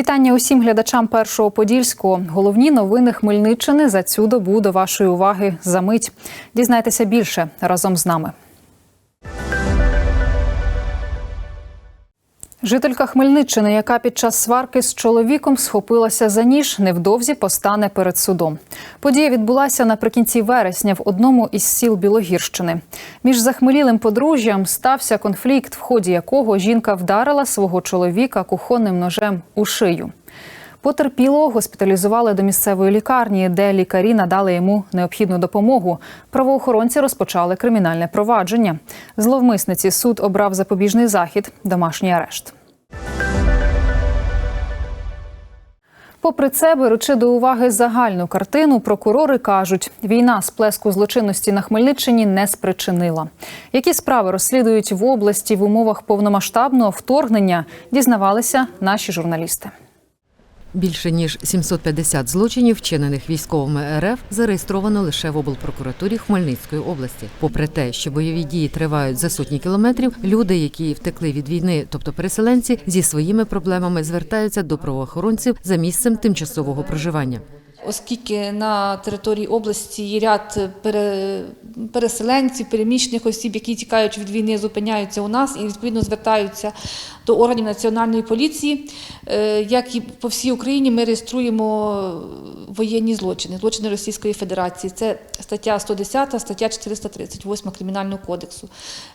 Вітання усім глядачам першого подільського. Головні новини Хмельниччини за цю добу до вашої уваги за мить. Дізнайтеся більше разом з нами. Жителька Хмельниччини, яка під час сварки з чоловіком схопилася за ніж, невдовзі постане перед судом. Подія відбулася наприкінці вересня в одному із сіл Білогірщини. Між захмелілим подружжям стався конфлікт, в ході якого жінка вдарила свого чоловіка кухонним ножем у шию. Потерпілого госпіталізували до місцевої лікарні, де лікарі надали йому необхідну допомогу. Правоохоронці розпочали кримінальне провадження. Зловмисниці суд обрав запобіжний захід, домашній арешт. Попри це, беручи до уваги загальну картину, прокурори кажуть, війна сплеску злочинності на Хмельниччині не спричинила. Які справи розслідують в області в умовах повномасштабного вторгнення, дізнавалися наші журналісти. Більше ніж 750 злочинів, вчинених військовими РФ, зареєстровано лише в облпрокуратурі Хмельницької області. Попри те, що бойові дії тривають за сотні кілометрів, люди, які втекли від війни, тобто переселенці, зі своїми проблемами звертаються до правоохоронців за місцем тимчасового проживання. Оскільки на території області є ряд пере- переселенців, переміщених осіб, які тікають від війни, зупиняються у нас і відповідно звертаються до органів національної поліції. Е, Як і по всій Україні, ми реєструємо воєнні злочини, злочини Російської Федерації. Це стаття 110, стаття 438 Кримінального кодексу.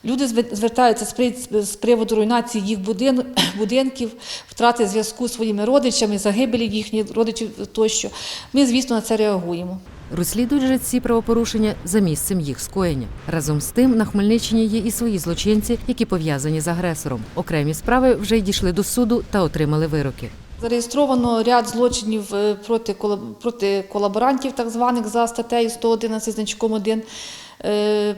Люди звер- звертаються з при- з приводу руйнації їх будинків, втрати зв'язку з своїми родичами, загибелі їхніх родичів тощо. Ми, звісно, на це реагуємо. Розслідують же ці правопорушення за місцем їх скоєння. Разом з тим на Хмельниччині є і свої злочинці, які пов'язані з агресором. Окремі справи вже й дійшли до суду та отримали вироки. Зареєстровано ряд злочинів е, проти, проти колаборантів, так званих за статтею 111 значком 1. Е,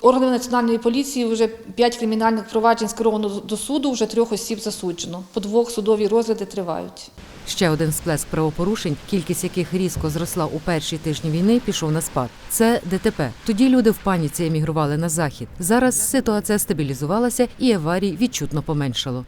Органами національної поліції вже п'ять кримінальних проваджень скеровано до суду, вже трьох осіб засуджено. По двох судові розгляди тривають. Ще один сплеск правопорушень, кількість яких різко зросла у перші тижні війни, пішов на спад. Це ДТП. Тоді люди в паніці емігрували на захід. Зараз ситуація стабілізувалася і аварій відчутно поменшало.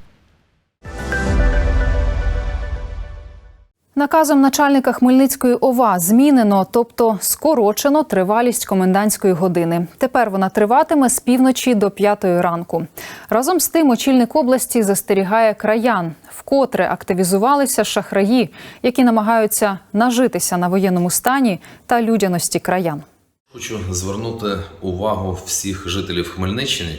Наказом начальника Хмельницької ОВА змінено, тобто скорочено тривалість комендантської години. Тепер вона триватиме з півночі до п'ятої ранку. Разом з тим, очільник області застерігає краян, вкотре активізувалися шахраї, які намагаються нажитися на воєнному стані та людяності краян. Хочу звернути увагу всіх жителів Хмельниччини,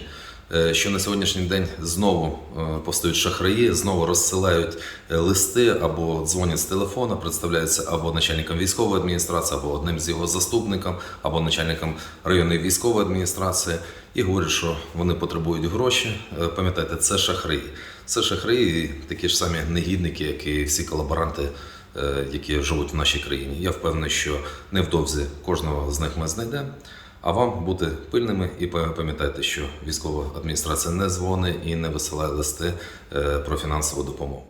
що на сьогоднішній день знову е, постають шахраї, знову розсилають е, листи або дзвонять з телефона, представляються або начальником військової адміністрації, або одним з його заступників, або начальником районної військової адміністрації, і говорять, що вони потребують гроші. Е, Пам'ятайте, це шахраї. Це шахраї, такі ж самі негідники, як і всі колаборанти е, які живуть в нашій країні. Я впевнений, що невдовзі кожного з них ми знайдемо. А вам бути пильними і пам'ятайте, що військова адміністрація не дзвонить і не висилає листи е, про фінансову допомогу.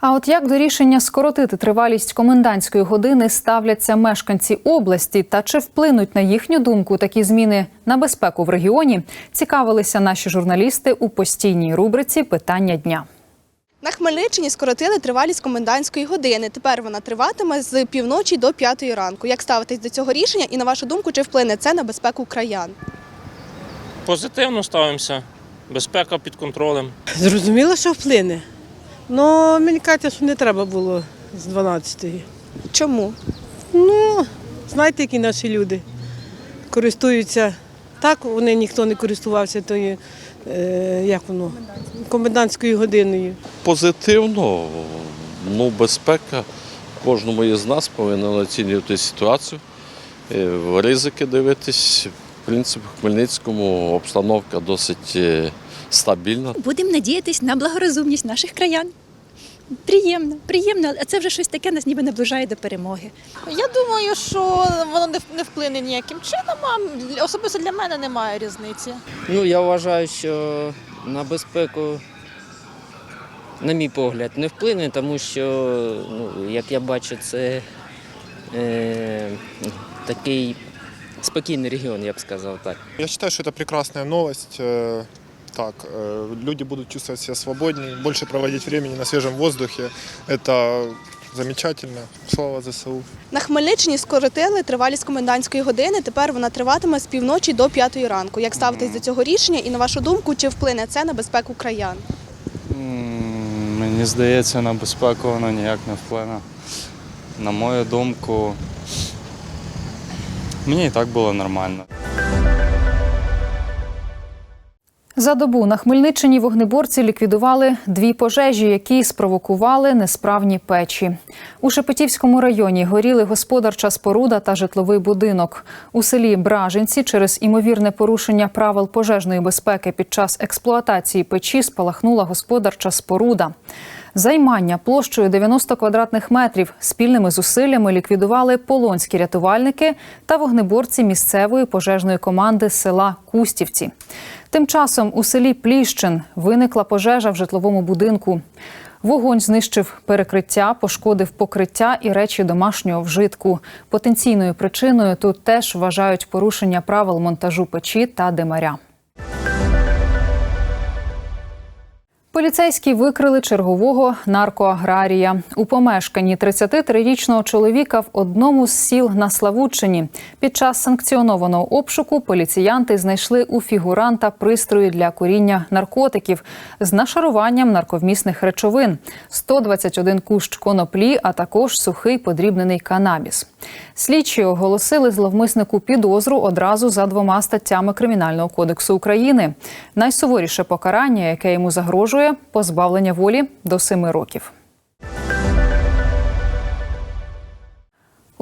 А от як до рішення скоротити тривалість комендантської години ставляться мешканці області та чи вплинуть на їхню думку такі зміни на безпеку в регіоні, цікавилися наші журналісти у постійній рубриці Питання дня. На Хмельниччині скоротили тривалість комендантської години. Тепер вона триватиме з півночі до п'ятої ранку. Як ставитесь до цього рішення і на вашу думку, чи вплине це на безпеку краян? Позитивно ставимося. Безпека під контролем. Зрозуміло, що вплине. Ну, мені кажеться, що не треба було з 12-ї. Чому? Ну, знаєте, які наші люди користуються. Так, вони ніхто не користувався тою, як воно, комендантською годиною. позитивно. Ну, безпека кожному із нас повинен оцінювати ситуацію, е, ризики дивитись. В принципі, в Хмельницькому обстановка досить е, стабільна. Будемо надіятись на благорозумність наших краян. Приємно, приємно, а це вже щось таке нас ніби наближає до перемоги. Я думаю, що воно не вплине ніяким чином, а особисто для мене немає різниці. Ну, я вважаю, що на безпеку, на мій погляд, не вплине, тому що, ну, як я бачу, це е, такий спокійний регіон, я б сказав так. Я считаю, что это прекрасная новость Э, так. Э, Люди будут чувствовать себя свободнее, больше проводить времени на свежем воздухе. Это замечательно. Слава ЗСУ. На Хмельниччині скоротили тривалість комендантської години. Тепер вона триватиме з півночі до п'ятої ранку. Як ставитесь до цього рішення і на вашу думку, чи вплине це на безпеку краян? М, Мені здається, на безпеку воно ніяк не вплине. На мою думку, мені і так було нормально. За добу на Хмельниччині вогнеборці ліквідували дві пожежі, які спровокували несправні печі. У Шепетівському районі горіли господарча споруда та житловий будинок. У селі Бражинці через імовірне порушення правил пожежної безпеки під час експлуатації печі спалахнула господарча споруда. Займання площею 90 квадратних метрів спільними зусиллями ліквідували полонські рятувальники та вогнеборці місцевої пожежної команди села Кустівці. Тим часом у селі Пліщин виникла пожежа в житловому будинку. Вогонь знищив перекриття, пошкодив покриття і речі домашнього вжитку. Потенційною причиною тут теж вважають порушення правил монтажу печі та димаря. Поліцейські викрили чергового наркоаграрія у помешканні 33-річного чоловіка в одному з сіл на Славутчині. Під час санкціонованого обшуку поліціянти знайшли у фігуранта пристрої для куріння наркотиків з нашаруванням нарковмісних речовин, 121 кущ коноплі, а також сухий подрібнений канабіс. Слідчі оголосили зловмиснику підозру одразу за двома статтями Кримінального кодексу України. Найсуворіше покарання, яке йому загрожує, позбавлення волі до семи років.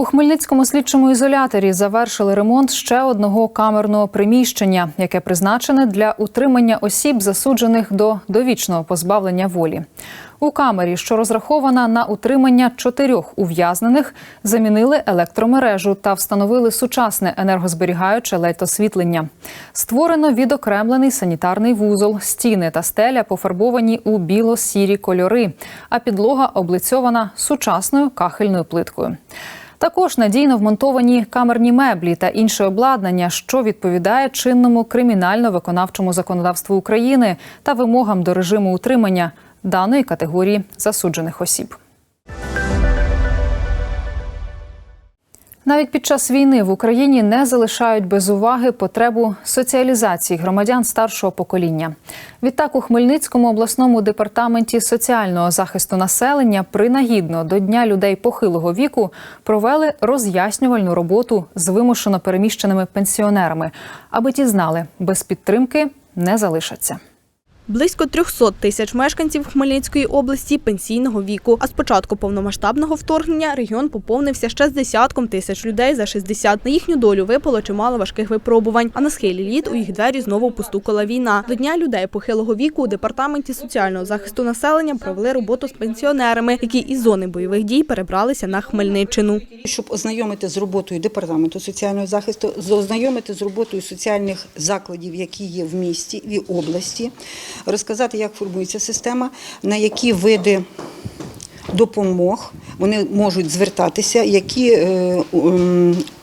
У Хмельницькому слідчому ізоляторі завершили ремонт ще одного камерного приміщення, яке призначене для утримання осіб, засуджених до довічного позбавлення волі. У камері, що розрахована на утримання чотирьох ув'язнених, замінили електромережу та встановили сучасне енергозберігаюче ледь-освітлення. Створено відокремлений санітарний вузол, стіни та стеля пофарбовані у біло-сірі кольори, а підлога облицьована сучасною кахельною плиткою. Також надійно вмонтовані камерні меблі та інше обладнання, що відповідає чинному кримінально-виконавчому законодавству України та вимогам до режиму утримання даної категорії засуджених осіб. Навіть під час війни в Україні не залишають без уваги потребу соціалізації громадян старшого покоління. Відтак у Хмельницькому обласному департаменті соціального захисту населення принагідно до Дня людей похилого віку провели роз'яснювальну роботу з вимушено переміщеними пенсіонерами, аби ті знали, без підтримки не залишаться. Близько 300 тисяч мешканців Хмельницької області пенсійного віку. А з початку повномасштабного вторгнення регіон поповнився ще з десятком тисяч людей за 60. На їхню долю випало чимало важких випробувань. А на схилі літ у їх двері знову постукала війна. До дня людей похилого віку у департаменті соціального захисту населення провели роботу з пенсіонерами, які із зони бойових дій перебралися на Хмельниччину. щоб ознайомити з роботою департаменту соціального захисту, ознайомити з роботою соціальних закладів, які є в місті і області, розказати, як формується система, на які види допомог вони можуть звертатися, які е,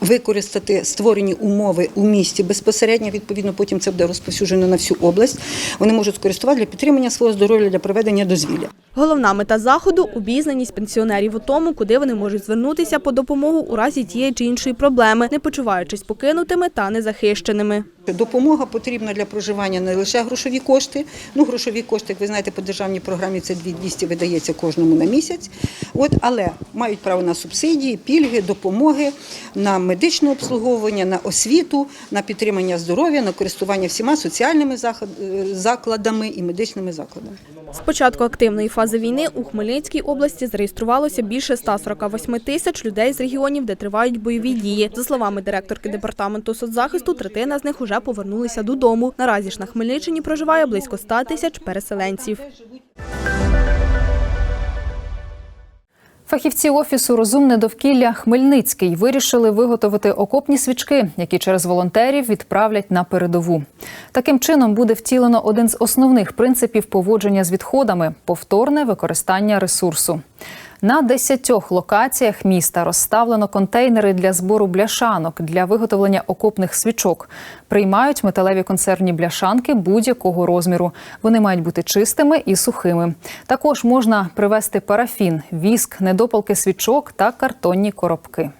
використати створені умови у місті безпосередньо. Відповідно, потім це буде розповсюджено на всю область. Вони можуть скористувати для підтримання свого здоров'я для проведення дозвілля. Головна мета заходу обізнаність пенсіонерів у тому, куди вони можуть звернутися по допомогу у разі тієї чи іншої проблеми, не почуваючись покинутими та незахищеними. Допомога потрібна для проживання не лише грошові кошти. Ну, грошові кошти, як ви знаєте, по державній програмі це 2200 видається кожному на місяць. От, але мають право на субсидії, пільги, допомоги, на медичне обслуговування, на освіту, на підтримання здоров'я, на користування всіма соціальними е, закладами і медичними закладами. З початку активної фази війни у Хмельницькій області зареєструвалося більше 148 тисяч людей з регіонів, де тривають бойові дії. За словами директорки департаменту соцзахисту, третина з них уже повернулися додому. Наразі ж на Хмельниччині проживає близько 100 тисяч переселенців. Фахівці офісу Розумне довкілля Хмельницький вирішили виготовити окопні свічки, які через волонтерів відправлять на передову. Таким чином буде втілено один з основних принципів поводження з відходами повторне використання ресурсу. На десятьох локаціях міста розставлено контейнери для збору бляшанок для виготовлення окопних свічок. Приймають металеві консервні бляшанки будь-якого розміру. Вони мають бути чистими і сухими. Також можна привезти парафін, віск, недопалки свічок та картонні коробки.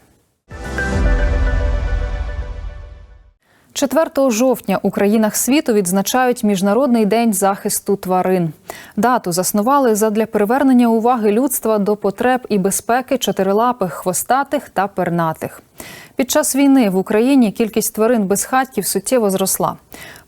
4 жовтня у країнах світу відзначають Міжнародний день захисту тварин. Дату заснували задля привернення уваги людства до потреб і безпеки чотирилапих, хвостатих та пернатих. Під час війни в Україні кількість тварин безхатьків суттєво зросла.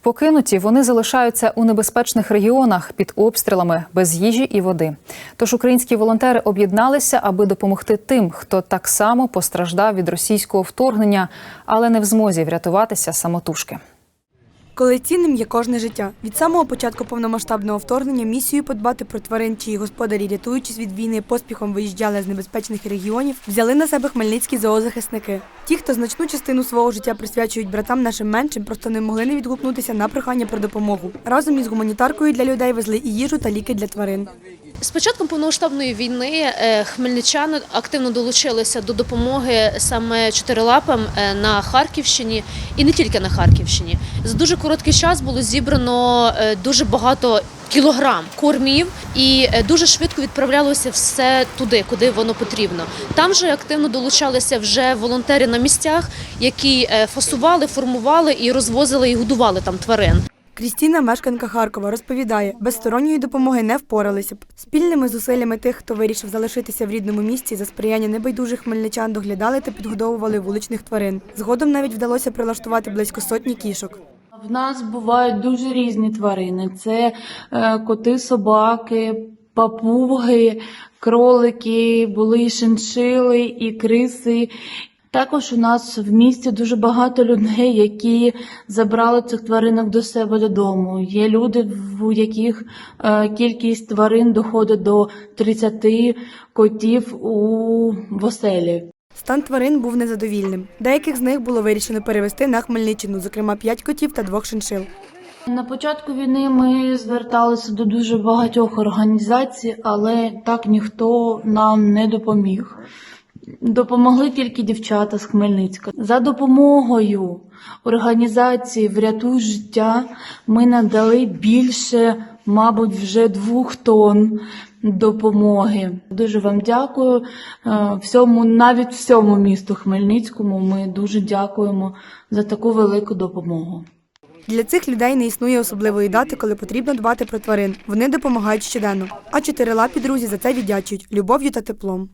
Покинуті вони залишаються у небезпечних регіонах під обстрілами без їжі і води. Тож українські волонтери об'єдналися, аби допомогти тим, хто так само постраждав від російського вторгнення, але не в змозі врятуватися самотужки. Коли цінним є кожне життя. Від самого початку повномасштабного вторгнення місію подбати про тварин, чиї господарі, рятуючись від війни, поспіхом виїжджали з небезпечних регіонів, взяли на себе хмельницькі зоозахисники. Ті, хто значну частину свого життя присвячують братам нашим меншим, просто не могли не відгукнутися на прохання про допомогу. Разом із гуманітаркою для людей везли і їжу та ліки для тварин. З початком повномасштабної війни е, хмельничани активно долучилися до допомоги саме чотирилапам е, на Харківщині і не тільки на Харківщині. За дуже короткий час було зібрано е, дуже багато кілограм кормів, і дуже швидко відправлялося все туди, куди воно потрібно. Там же активно долучалися вже волонтери на місцях, які фасували, формували і розвозили і годували там тварин. Крістіна, мешканка Харкова, розповідає, без сторонньої допомоги не впоралися б. Спільними зусиллями тих, хто вирішив залишитися в рідному місці, за сприяння небайдужих хмельничан доглядали та підгодовували вуличних тварин. Згодом навіть вдалося прилаштувати близько сотні кішок. В нас бувають дуже різні тварини: це е, коти, собаки, папуги, кролики, були шиншили, і криси. Також у нас в місті дуже багато людей, які забрали цих тваринок до себе додому. Є люди, в яких е, кількість тварин доходить до 30 котів у в оселі. Стан тварин був незадовільним. Деяких з них було вирішено перевести на Хмельниччину, зокрема п'ять котів та двох шиншил. На початку війни ми зверталися до дуже багатьох організацій, але так ніхто нам не допоміг. Допомогли тільки дівчата з Хмельницька. За допомогою організації Врятуй життя ми надали більше, мабуть, вже двох тонн допомоги. Дуже вам дякую. Е, Всьому, навіть всьому місту Хмельницькому ми дуже дякуємо за таку велику допомогу. Для цих людей не існує особливої дати, коли потрібно дбати про тварин. Вони допомагають щоденно. А чотирилапі друзі за це віддячують любов'ю та теплом.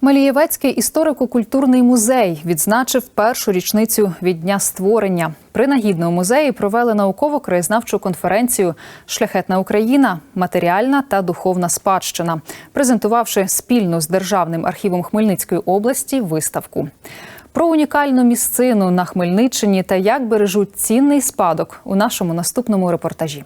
Малієвецький історико-культурний музей відзначив першу річницю від дня створення. Принагідно у музеї провели науково-краєзнавчу конференцію Шляхетна Україна, матеріальна та духовна спадщина, презентувавши спільно з Державним архівом Хмельницької області виставку. Про унікальну місцину на Хмельниччині та як бережуть цінний спадок у нашому наступному репортажі.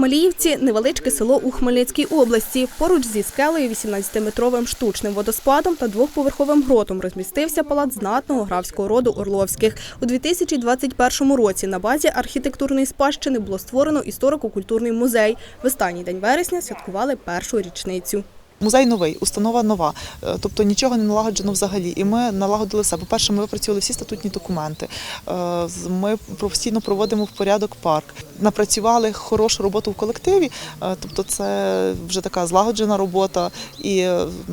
Маліївці – невеличке село у Хмельницькій області. Поруч зі скелею 18-метровим штучним водоспадом та двохповерховим гротом розмістився палац знатного графського роду Орловських. У 2021 році на базі архітектурної спадщини було створено історико-культурний музей. В останній день вересня святкували першу річницю. Музей новий, установа нова, е, тобто нічого не налагоджено взагалі. І ми налагодили все. По-перше, ми випрацювали всі статутні документи. Е, Ми постійно проводимо в порядок парк. Напрацювали хорошу роботу в колективі, е, тобто це вже така злагоджена робота. І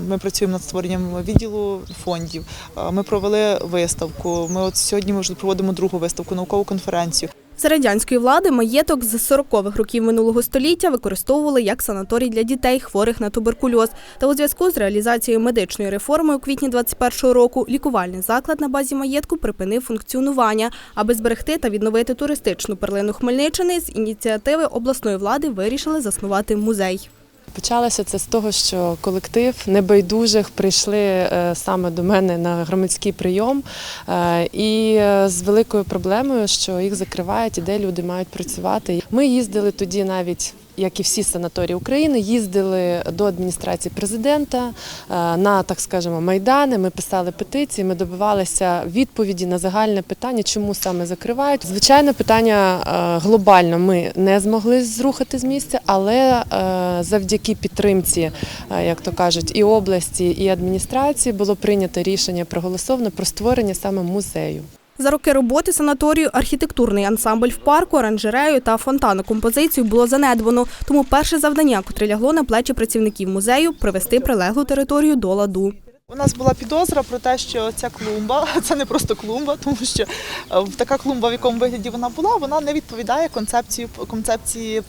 ми працюємо над створенням відділу фондів. Ми провели виставку. Ми от сьогодні ми вже проводимо другу виставку, наукову конференцію. За радянської влади маєток з 40-х років минулого століття використовували як санаторій для дітей, хворих на туберкульоз. Та у зв'язку з реалізацією медичної реформи у квітні 21-го року лікувальний заклад на базі маєтку припинив функціонування. Аби зберегти та відновити туристичну перлину Хмельниччини, з ініціативи обласної влади вирішили заснувати музей. Почалося це з того, що колектив небайдужих прийшли е, саме до мене на громадський прийом е, і е, з великою проблемою, що їх закривають і де люди мають працювати. Ми їздили тоді навіть як і всі санаторії України, їздили до адміністрації президента е, на так скажемо майдани. Ми писали петиції, ми добивалися відповіді на загальне питання, чому саме закривають. Звичайно, питання е, глобально ми не змогли зрухати з місця, але е, завдяки підтримці, як то кажуть, і області, і адміністрації було прийнято рішення проголосовано про створення саме музею. За роки роботи санаторію архітектурний ансамбль в парку, оранжерею та фонтану композицію було занедбано. Тому перше завдання, котре лягло на плечі працівників музею, привести прилеглу територію до ладу. У нас була підозра про те, що ця клумба це не просто клумба, тому що е, така клумба, в якому вигляді вона була, вона не відповідає концепції концепції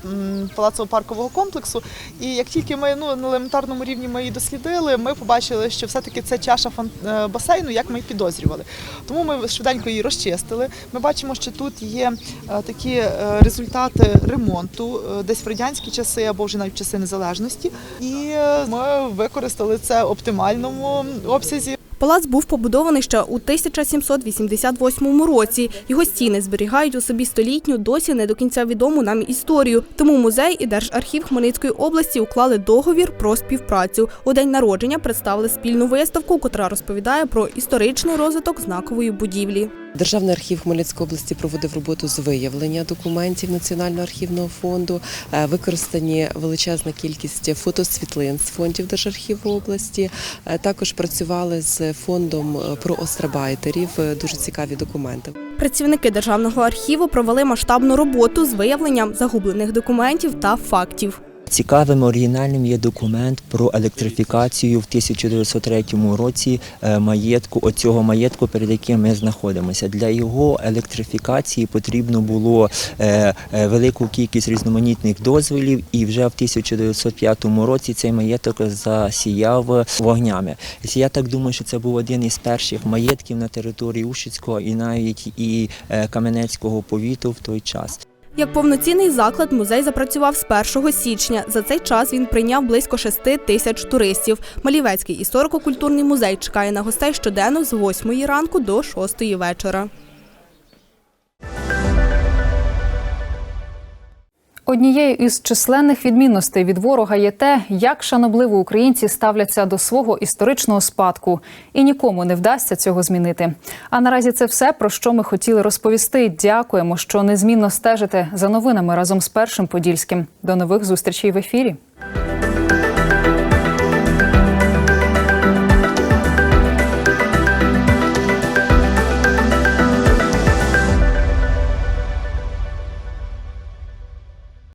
палацово-паркового комплексу. І як тільки ми ну на елементарному рівні ми її дослідили, ми побачили, що все-таки це чаша е, басейну, як ми й підозрювали. Тому ми швиденько її розчистили. Ми бачимо, що тут є е, такі результати ремонту, десь в радянські часи або вже навіть часи незалежності. І ми використали це оптимальному обсязі. Палац був побудований ще у 1788 році. Його стіни зберігають у собі столітню, досі не до кінця відому нам історію. Тому музей і Держархів Хмельницької області уклали договір про співпрацю. У день народження представили спільну виставку, котра розповідає про історичний розвиток знакової будівлі. Державний архів Хмельницької області проводив роботу з виявлення документів Національного архівного фонду. Е, Використані величезна кількість фотосвітлин з фондів Держархіву області. Е, Також працювали з фондом е, про острабайтерів. Дуже цікаві документи. Працівники державного архіву провели масштабну роботу з виявленням загублених документів та фактів. Цікавим оригінальним є документ про електрифікацію в 1903 році е, маєтку, оцього маєтку, перед яким ми знаходимося. Для його електрифікації потрібно було е, е, велику кількість різноманітних дозволів, і вже в 1905 році цей маєток засіяв вогнями. Я так думаю, що це був один із перших маєтків на території Ушицького і навіть і Кам'янецького повіту в той час. Як повноцінний заклад, музей запрацював з 1 січня. За цей час він прийняв близько 6 тисяч туристів. Малівецький історико-культурний музей чекає на гостей щоденно з 8 ранку до 6 вечора. Однією із численних відмінностей від ворога є те, як шанобливо українці ставляться до свого історичного спадку, і нікому не вдасться цього змінити. А наразі це все про що ми хотіли розповісти. Дякуємо, що незмінно стежите за новинами разом з першим подільським. До нових зустрічей в ефірі.